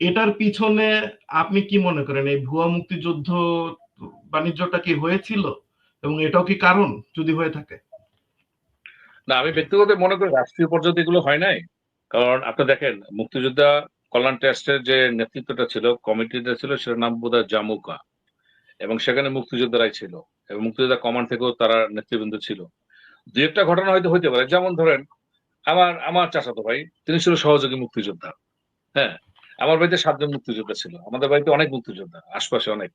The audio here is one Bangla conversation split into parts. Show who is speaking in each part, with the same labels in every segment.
Speaker 1: এটার পিছনে আপনি কি মনে করেন? এই ভুয়া মুক্তিযুদ্ধ বাণিজ্যটা কি হয়েছিল? এবং এটাও কি কারণ যদি হয়ে থাকে?
Speaker 2: না, আমি ব্যক্তিগত মনে করি রাষ্ট্রীয় পর্যায়ে এগুলো হয় নাই। কারণ আপনি দেখেন, মুক্তিযোদ্ধা কল্যাণ ট্রাস্টের যে নেতৃত্বটা ছিল, কমিটিটা ছিল, সেটার নাম বোধ হয় জামুকা। এবং সেখানে মুক্তিযোদ্ধারাই ছিল। এবং মুক্তিযোদ্ধা কমান্ড থেকেও তারা নেতৃবৃন্দ ছিল। দু একটা ঘটনা হয়তো হইতে পারে। যেমন ধরেন, আমার আমার চাচাতো ভাই, তিনি ছিল সহযোগী মুক্তিযোদ্ধা। হ্যাঁ আমার বাড়িতে সাতজন মুক্তিযোদ্ধা ছিল। আমাদের বাড়িতে অনেক মুক্তিযোদ্ধা, আশপাশে অনেক।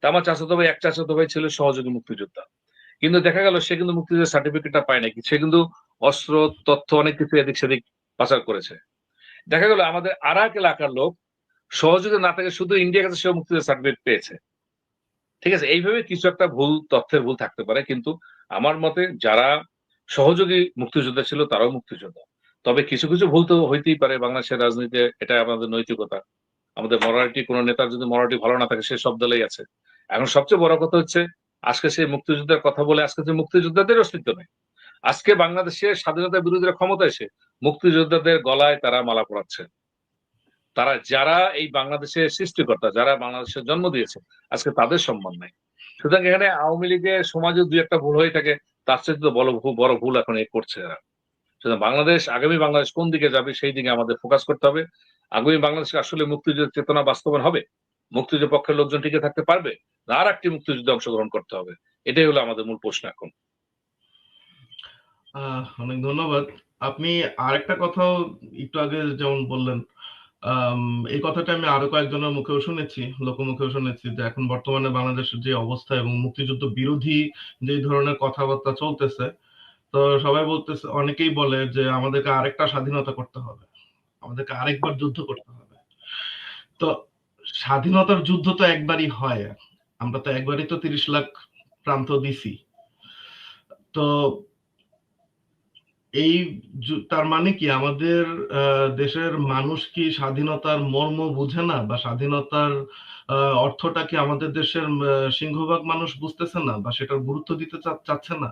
Speaker 2: তা আমার চাচাতো ভাই এক চাচাতো ভাই ছিল সহযোগী মুক্তিযোদ্ধা। কিন্তু দেখা গেল সে কিন্তু মুক্তিযুদ্ধের সার্টিফিকেটটা পায় নাকি সে কিন্তু অস্ত্র, তথ্য অনেক কিছু এদিক সেদিক পাচার করেছে। দেখা গেল আমাদের আর এক এলাকার লোক সহযোগী না থাকে, শুধু ইন্ডিয়া কাছে সে মুক্তিযুদ্ধের সার্টিফিকেট পেয়েছে। ঠিক আছে, এইভাবে কিছু একটা ভুল, তথ্যের ভুল থাকতে পারে। কিন্তু আমার মতে যারা সহযোগী মুক্তিযোদ্ধা ছিল, তারাও মুক্তিযোদ্ধা। তবে কিছু কিছু ভুল তো হইতেই পারে বাংলাদেশের রাজনীতিতে এটা আমাদের নৈতিকতা। আমাদের মরাটি কোনো নেতার যদি মরাটি ভালো না থাকে, সে সব দলেই আছে। এখন সবচেয়ে বড় কথা হচ্ছে, আজকে সেই মুক্তিযুদ্ধের কথা বলে আজকে মুক্তিযোদ্ধাদের অস্তিত্ব নেই। আজকে বাংলাদেশের স্বাধীনতা বিরোধীরা ক্ষমতা এসে মুক্তিযোদ্ধাদের গলায় তারা মালা পড়াচ্ছে তারা, যারা এই বাংলাদেশের সৃষ্টিকর্তা, যারা বাংলাদেশের জন্ম দিয়েছে, আজকে তাদের সম্মান নাই। সুতরাং এখানে আওয়ামী লীগের সমাজে দুই একটা ভুল হয়ে থাকে, তার চেয়ে বড় ভুল এখন এ করছে এরা। সুতরাং বাংলাদেশ, আগামী বাংলাদেশ কোন দিকে যাবে সেই দিকে আমাদের ফোকাস করতে হবে। আগামী বাংলাদেশে আসলে মুক্তিযুদ্ধের চেতনা বাস্তবায়ন হবে। মুক্তিযুদ্ধ পক্ষের লোকজন টিকে থাকতে পারবে না, আর একটি মুক্তিযুদ্ধে অংশগ্রহণ করতে হবে। এটাই হলো আমাদের মূল প্রশ্ন এখন।
Speaker 1: অনেক ধন্যবাদ। আপনি আরেকটা কথাও একটু আগে যেমন বললেন এই কথাটা আমি আরও কয়েকজনের মুখেও শুনেছি, লোকমুখেও শুনেছি যে এখন বর্তমানে বাংলাদেশের যে অবস্থা এবং মুক্তিযুদ্ধ বিরোধী যে ধরনের কথাবার্তা চলতেছে তো সবাই বলতেছে, অনেকেই বলে যে আমাদেরকে আরেকটা স্বাধীনতা করতে হবে। আমাদেরকে আরেকবার যুদ্ধ করতে হবে। তো স্বাধীনতার যুদ্ধ তো একবারই হয়। আমরা তো একবারই তো তিরিশ লাখ প্রান্ত দিছি। তো এই তার মানে কি আমাদের দেশের মানুষ কি স্বাধীনতার মর্ম বুঝে না? বা স্বাধীনতার অর্থটা কি আমাদের দেশের সিংহভাগ মানুষ বুঝতেছে না? বা সেটার গুরুত্ব দিতে চাচ্ছে না?